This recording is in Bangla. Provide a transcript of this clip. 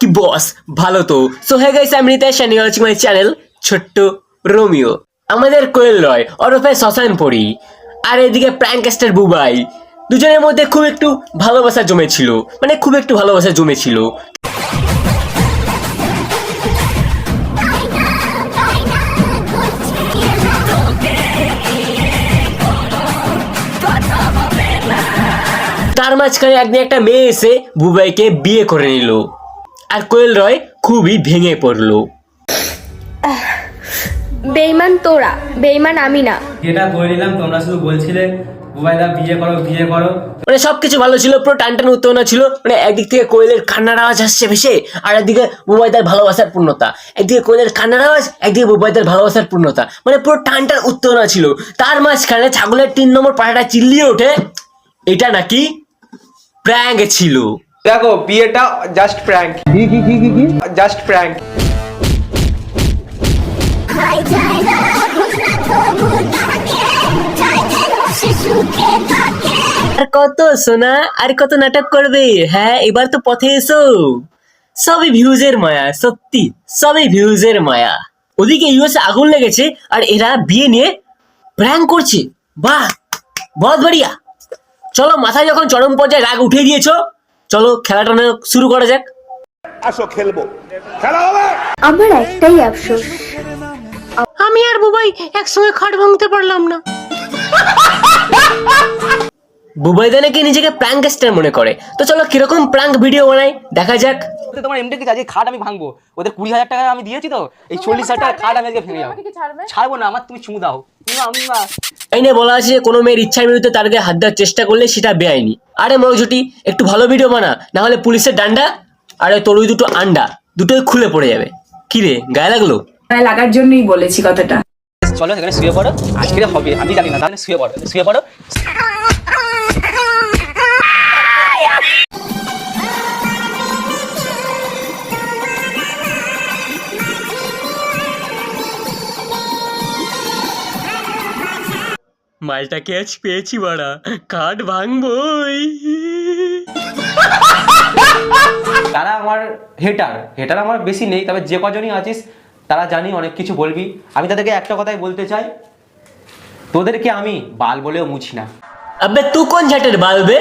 কি বস ভালো তো। সো হে গাইস আমি Ritesh and you watching my channel ছোট্ট রোমিও আমাদের কোয়েল রয় ওরফে শ্মশান পড়ি। আর এদিকে প্র্যাঙ্কেস্টার বুবাই। দুজনের মধ্যে খুব একটু ভালোবাসা জমেছিল। মানে খুব একটু ভালোবাসা জমেছিল। তার মাঝখানে একদিন একটা মেয়ে এসে বুবাইকে বিয়ে করে নিল। আর কোয়েল রয় খুবই ভেঙে পড়ল। বেইমান তোরা বেইমান আমি না। যেটা করে নিলাম তোমরা শুধু বলছিলে বুবাইদা বিয়ে করো বিয়ে করো। মানে সবকিছু ভালো ছিল পুরো টান টান উত্তেজনা ছিল মানে একদিক থেকে কোয়েলের কান্নার আওয়াজ আসছে ভেসে আর একদিকে বুবাইদার ভালোবাসার পূর্ণতা। একদিকে কোয়েলের কান্নার আওয়াজ একদিকে বুবাইদার ভালোবাসার পূর্ণতা। মানে পুরো টান টান উত্তেজনা ছিল। তার মাঝখানে ছাগলের তিন নম্বর পাটাটা চিল্লিয়ে ওঠে এটা নাকি প্র্যাঙ্ক ছিল। দেখো বিয়েটা জাস্ট প্র্যাঙ্ক কি কি কি কি জাস্ট প্র্যাঙ্ক আর কত সোনা আর কত নাটক করবে? হ্যাঁ এবার তো পথে এসো। সবই ভিউজের মায়া সত্যি সবই ভিউজের মায়া। ওদিকে ইউএসএ আগুন লেগেছে আর এরা বিয়ে নিয়ে প্র্যাঙ্ক করছে। বাহ বহুত বড়িয়া। চলো মাথায় যখন চরম পর্যায়ে রাগ উঠে দিয়েছ চলো খেলাটা না শুরু করা যাক। আসো খেলব। খেলা হবে? আমার একটাই আফসোস। আমি আর বুবাই একসঙ্গে খাট ভাঙতে পারলাম না। বুবাইদা নাকি নিজেকে প্র্যাঙ্কস্টার মনে করে? তো চলো কীরকম প্র্যাঙ্ক ভিডিও বানাই দেখা যাক। বলতে তোমার এমডি কি আজকে খাট আমি ভাঙবো। ওদের কুড়ি হাজার টাকা আমি দিয়েছি তো এই চল্লিশ হাজার টাকা খাট আমি আজকে ভেঙে যাব ছাড়বো? না আমার তুমি চুমু দাও। আমি। এই নিয়ে বলা আছে যে কোনো মেয়ের ইচ্ছার বিরুদ্ধে তার গায়ে হাত দেওয়ার চেষ্টা করলে সেটা বেআইনি। আরে মরজুটি একটু ভালো ভিডিও বানা না হলে পুলিশের ডান্ডা আর তোর ওই দুটো আন্ডা দুটোই খুলে পড়ে যাবে। কি রে গায়ে লাগল? গায়ে লাগার জন্যই বলেছি কথাটা। চলো এখানে শুয়ে পড়ো। আজকে হবে আমি জানি না তাহলে শুয়ে পড়ো শুয়ে পড়ো। মালটাকে আজ পেয়েছি বাড়া? কাঠ ভাঙবই। তারা আমার হেটার হেটার আমার বেশি নেই তবে যে কজনই আছিস তারা জানি অনেক কিছু বলবি। আমি তাদেরকে একটা কথাই বলতে চাই তোদেরকে আমি বাল বলেও মুছি না। আবে তু কোন ঝাটের বাল বে?